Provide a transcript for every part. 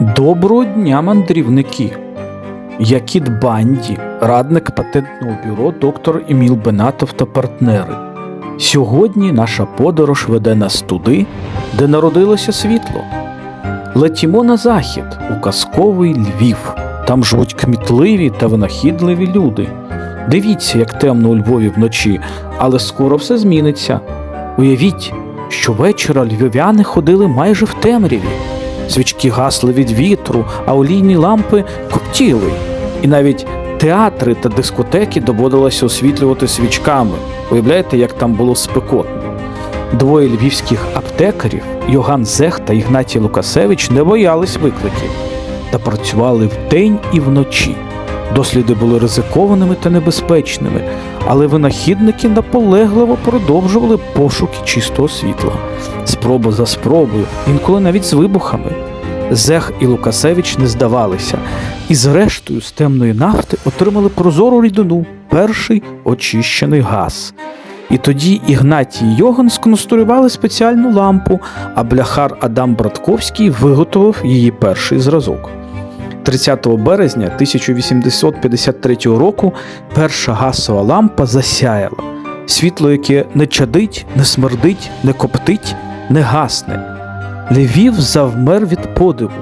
Доброго дня, мандрівники! Я Кіт Банді, радник патентного бюро доктор Еміл Бенатов та партнери. Сьогодні наша подорож веде нас туди, де народилося світло. Летімо на захід у казковий Львів. Там живуть кмітливі та винахідливі люди. Дивіться, як темно у Львові вночі, але скоро все зміниться. Уявіть, що вечора львів'яни ходили майже в темряві. Свічки гасли від вітру, а олійні лампи коптіли. І навіть театри та дискотеки доводилося освітлювати свічками. Уявляєте, як там було спекотно. Двоє львівських аптекарів Йоган Зех та Ігнатій Лукасевич не боялись викликів та працювали вдень і вночі. Досліди були ризикованими та небезпечними, але винахідники наполегливо продовжували пошуки чистого світла, спроба за спробою, інколи навіть з вибухами. Зех і Лукасевич не здавалися, і зрештою з темної нафти отримали прозору рідину, перший очищений газ. І тоді Ігнатій Йоган сконструювали спеціальну лампу, а бляхар Адам Братковський виготовив її перший зразок. 30 березня 1853 року перша газова лампа засяяла. Світло, яке не чадить, не смердить, не коптить, не гасне. Львів завмер від подиву.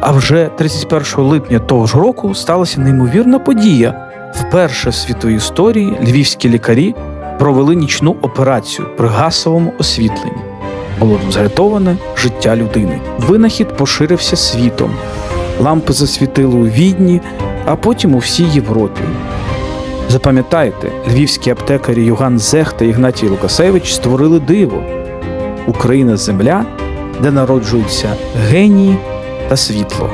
А вже 31 липня того ж року сталася неймовірна подія. Вперше в світовій історії львівські лікарі провели нічну операцію при гасовому освітленні. Було зрятоване життя людини. Винахід поширився світом. Лампи засвітили у Відні, а потім у всій Європі. Запам'ятайте, львівські аптекарі Юган Зех та Ігнатій Лукасевич створили диво Україна земля, де народжуються генії та світло.